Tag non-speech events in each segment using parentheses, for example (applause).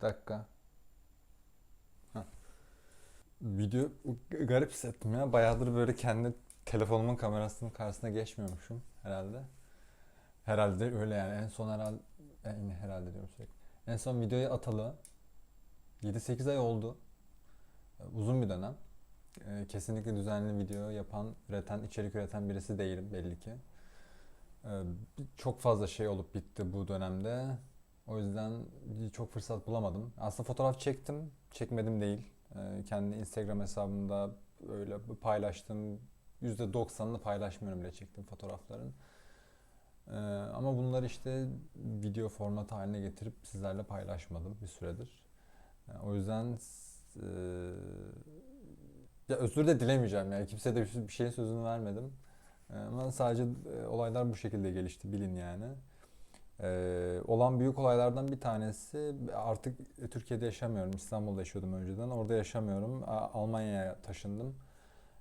Dakika. Heh. Video garip hissettim ya. Bayağıdır böyle kendi telefonumun kamerasının karşısına geçmiyormuşum herhalde. Herhalde öyle yani. En son herhalde yine herhalde diyorum sürekli. En son videoyu atalı 7-8 ay oldu. Uzun bir dönem. Ee, Kesinlikle düzenli video yapan, üreten, içerik üreten birisi değilim belli ki. Ee, Çok fazla şey olup bitti bu dönemde. O yüzden çok fırsat bulamadım. Aslında fotoğraf çektim, çekmedim değil. Ee, Kendi Instagram hesabımda öyle paylaştım. %90'ını paylaşmıyorum bile çektiğim fotoğrafların. Ee, Ama bunları işte video formatı haline getirip sizlerle paylaşmadım bir süredir. Yani o yüzden e, ya özür de dilemeyeceğim yani kimseye de bir bir şeyin sözünü vermedim. Ee, Ama sadece e, olaylar bu şekilde gelişti bilin yani. Ee, olan büyük olaylardan bir tanesi artık Türkiye'de yaşamıyorum. İstanbul'da yaşıyordum önceden. Orada yaşamıyorum. Almanya'ya taşındım.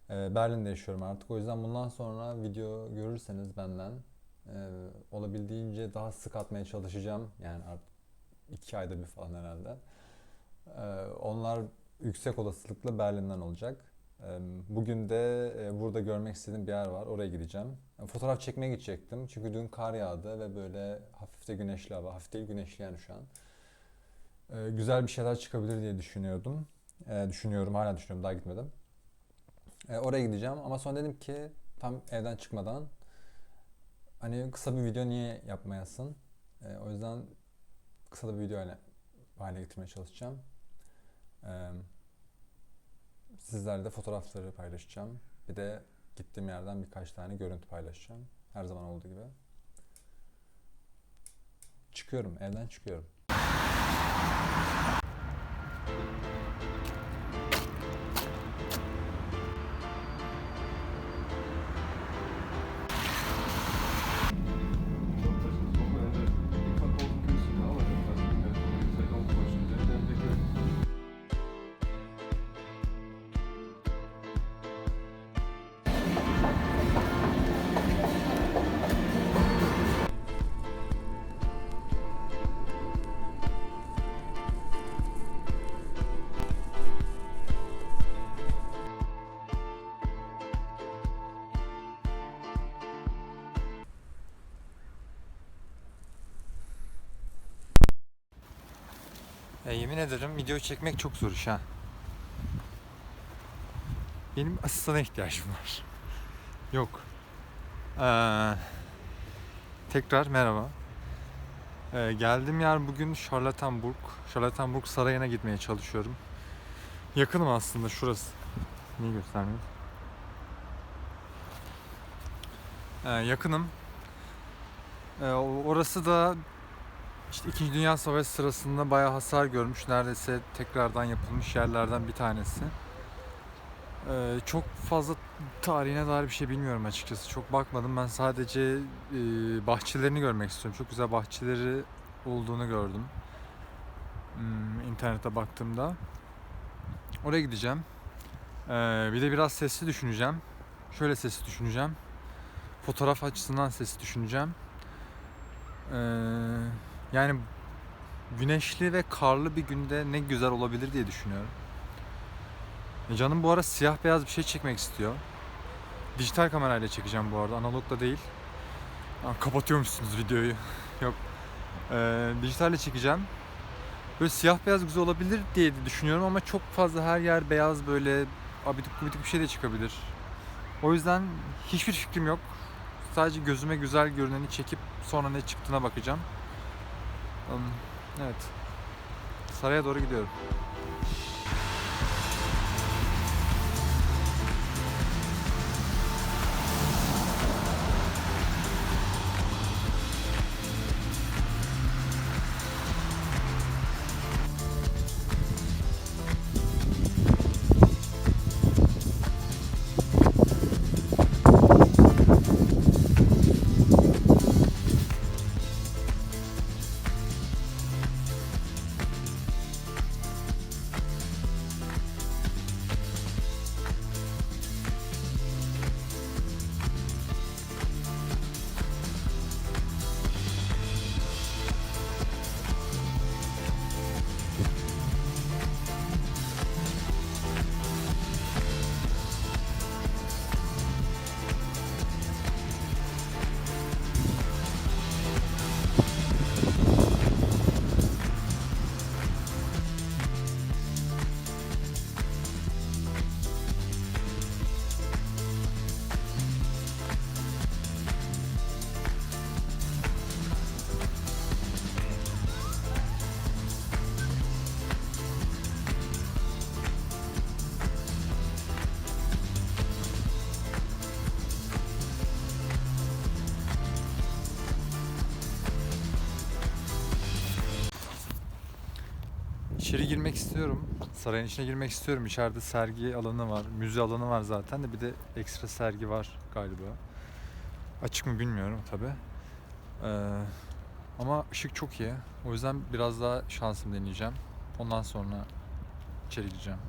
Ee, Berlin'de yaşıyorum artık. O yüzden bundan sonra video görürseniz benden e, olabildiğince daha sık atmaya çalışacağım. Yani artık iki ayda bir falan herhalde. Ee, onlar yüksek olasılıkla Berlin'den olacak. Bugün de e, burada görmek istediğim bir yer var. Oraya gideceğim. Yani Fotoğraf çekmeye gidecektim. Çünkü dün kar yağdı ve böyle hafif de güneşli hava. Hafif değil güneşli yani şu an. Ee, Güzel bir şeyler çıkabilir diye düşünüyordum. Düşünüyorum, hala düşünüyorum. Daha gitmedim. Oraya gideceğim ama sonra dedim ki tam evden çıkmadan hani kısa bir video niye yapmayasın? O yüzden kısa da bir video haline, haline getirmeye çalışacağım. Sizlerle fotoğrafları paylaşacağım. Bir de gittiğim yerden birkaç tane görüntü paylaşacağım. Her zaman olduğu gibi. Çıkıyorum, evden çıkıyorum. Ya yemin ederim video çekmek çok zor iş ha. Benim asistana ihtiyacım var. Yok. Ee, tekrar merhaba. Ee, geldiğim yer bugün Charlottenburg. Charlottenburg Sarayı'na gitmeye çalışıyorum. Yakınım aslında şurası. Niye göstermiyor? Ee, yakınım. Ee, orası da işte İkinci Dünya Savaşı sırasında bayağı hasar görmüş. Neredeyse tekrardan yapılmış yerlerden bir tanesi. Ee, çok fazla tarihine dair bir şey bilmiyorum açıkçası. Çok bakmadım. Ben sadece e, bahçelerini görmek istiyorum. Çok güzel bahçeleri olduğunu gördüm. Hmm, internete baktığımda. Oraya gideceğim. Ee, bir de biraz sesli düşüneceğim. Şöyle sesli düşüneceğim. Fotoğraf açısından sesli düşüneceğim. Ee, yani güneşli ve karlı bir günde ne güzel olabilir diye düşünüyorum. E canım bu ara siyah beyaz bir şey çekmek istiyor. Dijital kamerayla çekeceğim bu arada. Analogla değil. Aa, kapatıyormuşsunuz videoyu. (laughs) Yok. Ee, dijitalle çekeceğim. Böyle siyah beyaz güzel olabilir diye düşünüyorum ama çok fazla her yer beyaz böyle abidik gubidik bir şey de çıkabilir. O yüzden hiçbir fikrim yok. Sadece gözüme güzel görüneni çekip sonra ne çıktığına bakacağım. Evet. Saraya doğru gidiyorum. İçeri girmek istiyorum. Sarayın içine girmek istiyorum. İçeride sergi alanı var, müze alanı var zaten de bir de ekstra sergi var galiba. Açık mı bilmiyorum tabi. ama ışık çok iyi. O yüzden biraz daha şansım deneyeceğim. Ondan sonra içeri gireceğim.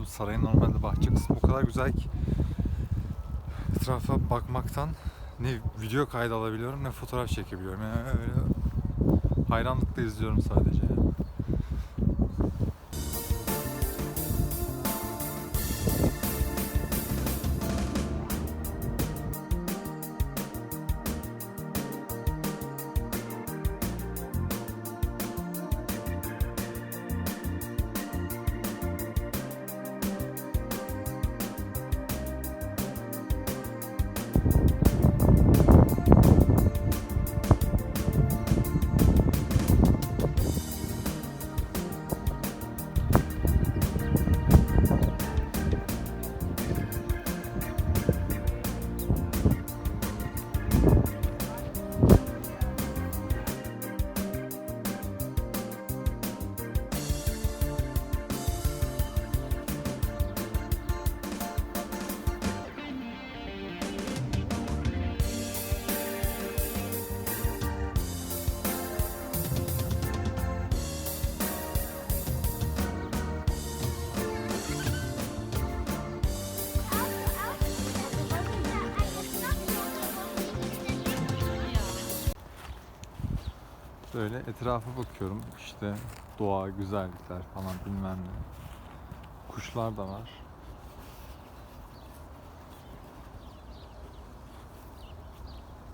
Bu sarayın normalde bahçe kısmı o kadar güzel ki etrafa bakmaktan ne video kaydı alabiliyorum ne fotoğraf çekebiliyorum. Yani öyle hayranlıkla izliyorum sadece. yani. Böyle etrafa bakıyorum. İşte doğa, güzellikler falan bilmem ne. Kuşlar da var.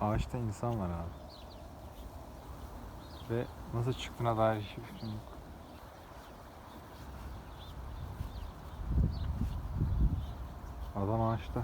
Ağaçta insan var abi. Ve nasıl çıktığına dair hiçbir fikrim yok. Adam ağaçta.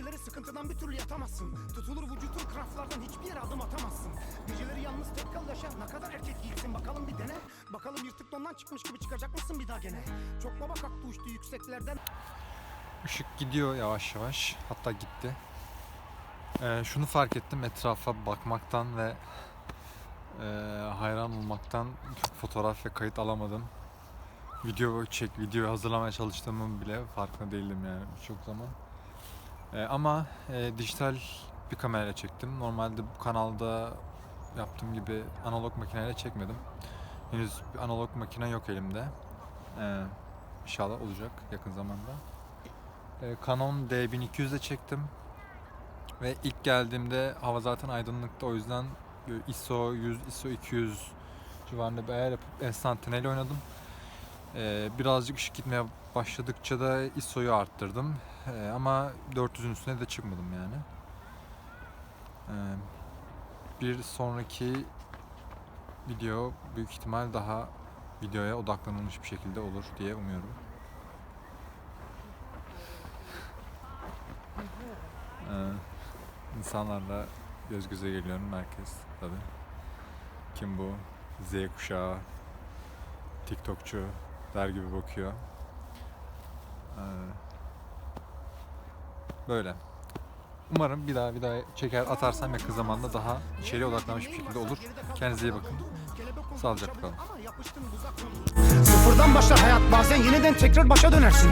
Geceleri sıkıntıdan bir türlü yatamazsın Tutulur vücutun kraflardan hiçbir yere adım atamazsın Geceleri yalnız tek kal yaşa ne kadar erkek yiğitsin bakalım bir dene Bakalım yırtık dondan çıkmış gibi çıkacak mısın bir daha gene Çok baba kalktı uçtu yükseklerden Işık gidiyor yavaş yavaş. Hatta gitti. Ee, şunu fark ettim etrafa bakmaktan ve e, hayran olmaktan çok fotoğraf ve kayıt alamadım. Video çek, video hazırlamaya çalıştığımın bile farkında değildim yani çok zaman. Ee, ama e, dijital bir kamerayla çektim. Normalde bu kanalda yaptığım gibi analog makineyle çekmedim. Henüz bir analog makine yok elimde. Ee, inşallah olacak yakın zamanda. Ee, Canon D1200 ile çektim. Ve ilk geldiğimde hava zaten aydınlıktı o yüzden ISO 100, ISO 200 civarında bir ayar yapıp enstantaneli oynadım. Ee, birazcık ışık gitmeye başladıkça da ISO'yu arttırdım. Ee, ama 400'ün üstüne de çıkmadım yani. Ee, bir sonraki video büyük ihtimal daha videoya odaklanılmış bir şekilde olur diye umuyorum. Ee, insanlarla göz göze geliyorum herkes tabi. Kim bu? Z kuşağı, TikTokçu der gibi bakıyor. Ee, böyle. Umarım bir daha bir daha çeker atarsam yakın zamanda daha içeriye odaklanmış bir şekilde olur. Kendinize iyi bakın. Sağlıcakla kalın. Sıfırdan başlar hayat bazen yeniden tekrar başa dönersin